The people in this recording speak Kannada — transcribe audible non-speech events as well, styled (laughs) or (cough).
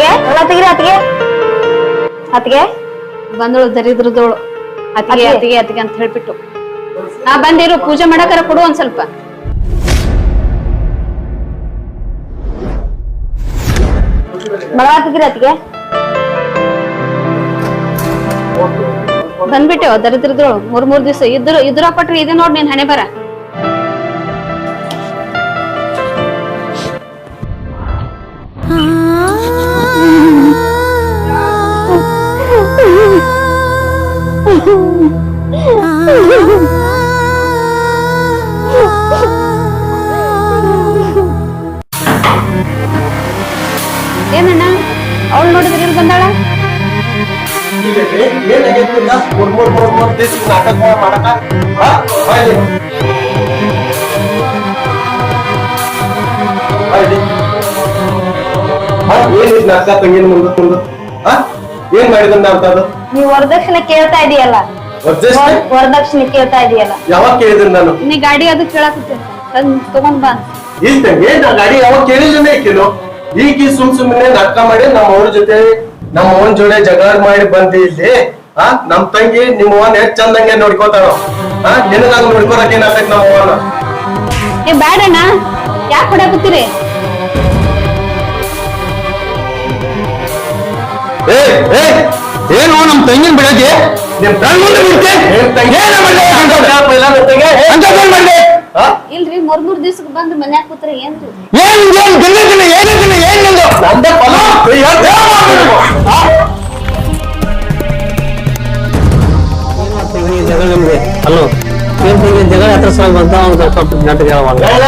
ತೆಗಿರಿ ಅತ್ತಿಗೆ ಅತ್ತಿಗೆ ಬಂದಳು ದರಿದ್ರದೋಳು ಅತ್ತಿಗೆ ಅತ್ತಿಗೆ ಅತಿಗೆ ಅತಿಗೆ ಅಂತ ಹೇಳ್ಬಿಟ್ಟು. ನಾ ಬಂದಿರು ಪೂಜೆ ಮಾಡಕರ ಕೊಡು ಒಂದ್ ಸ್ವಲ್ಪ. ಮಳ ತೆಗಿರಿ ಅತ್ತಿಗೆ ಬಂದ್ಬಿಟ್ಟೆವ ದರಿದ್ರದೋಳು ಮೂರ್ ಮೂರ್ ದಿವಸ ಇದ್ರ ಇದ್ರ ಪಟ್ರಿ ಇದೆ ನೋಡ್ ನೀನ್ ಹಣೆ ಬರ. (laughs) ಏನಣ್ಣ ಅವಳು ನೋಡಿದ್ರೆ ಇಲ್ಲಿ ಬಂದಾಳ? ಏನಿದ್ ನಾಟಕ ತಂಗಿನ ಮುಂದೆ ಮುಂದೆ ಹಾ? ಏನ್ ಮಾಡಿದಂತ ಅಂತ ಅದು? ನೀವು ವರದಕ್ಷಿಣೆ ಕೇಳ್ತಾ ಇದೆಯಲ್ಲ? ವಜ್ಜೆಸ್ಟ್ ವರ- ವರದಕ್ಷಿಣೆ ಕೇಳ್ತಾ ಇದೆಯಲ್ಲ? ಯಾವಾಗ ಕೇಳಿದ್ರು ನಾನು? ನೀ ಗಾಡಿ ಅದು ಕೇಳಾಕತ್ತೆ. ತಂದ್ ತಗೊಂಡ್ ಬಾ. ಇಲ್ಲ ತಂಗಿ ನಾ ಗಾಡಿ ಯಾವಾಗ ಕೇಳಿಲ್ಲನೇ ಕೇಳು. ಈಗ ಸುಮ್ ಸುಮ್ಮನೆ ನಾಟಕ ಮಾಡಿ ನಮ್ಮ ಅವ್ರ ಜೊತೆ ನಮ್ಮ ಅವನ್ ಜೋಡೆ ಜಗಳ ಮಾಡಿ ಬಂದಿ ಇಲ್ಲಿ ಆ ನಮ್ ತಂಗಿ ನಿಮ್ಮ ಅವನ್ ಎಷ್ಟ್ ಚಂದಂಗೆ ನೋಡ್ಕೋತಾರ ಆ ನಿನಗಾಗ ನೋಡ್ಕೊಳಕ್ ಏನಾಗ್ತೈತಿ ನಮ್ಮ ಅವನ ಏ ಬ್ಯಾಡಣ್ಣ. ಯಾಕೆ ಹೊಡ್ಯಾಕತ್ತೀರಿ ಏನು ನಮ್ ತಂಗಿನ ಬಿಡಕ್ಕೆ ನಿಮ್ ನನ್ ಮುಂದೆ ಬಿಡ್ತೆ? ಏನ್ ತಂಗಿ? ಏನ್ ಮಾಡ್ದೆ? ಅಂತದೇನ್ ಮಾಡ್ದೆ? ಇಲ್ರಿ ಮೂರ್ ಮೂರ್ ದಿವ್ಸಕ್ ಬಂದ್ ಮನ್ಯಾಗ ಕೂತ್ರೆ ಏನ್ರಿ? ಏನ್ ಏನ್ ಗಂಡಸಿನ ದಿನ ಏನ್ ನಿಂದು? ನಂದೇ? ಫಲ. ಹಲೋ ಏನ್ ಜಗಳ ಹತ್ರ ಸಲ ಬಂತ ಅವ್ನ ಸ್ವಲ್ಪ ನಾಟಕ ಹೇಳವಲ್ಲ ಹೇಳ.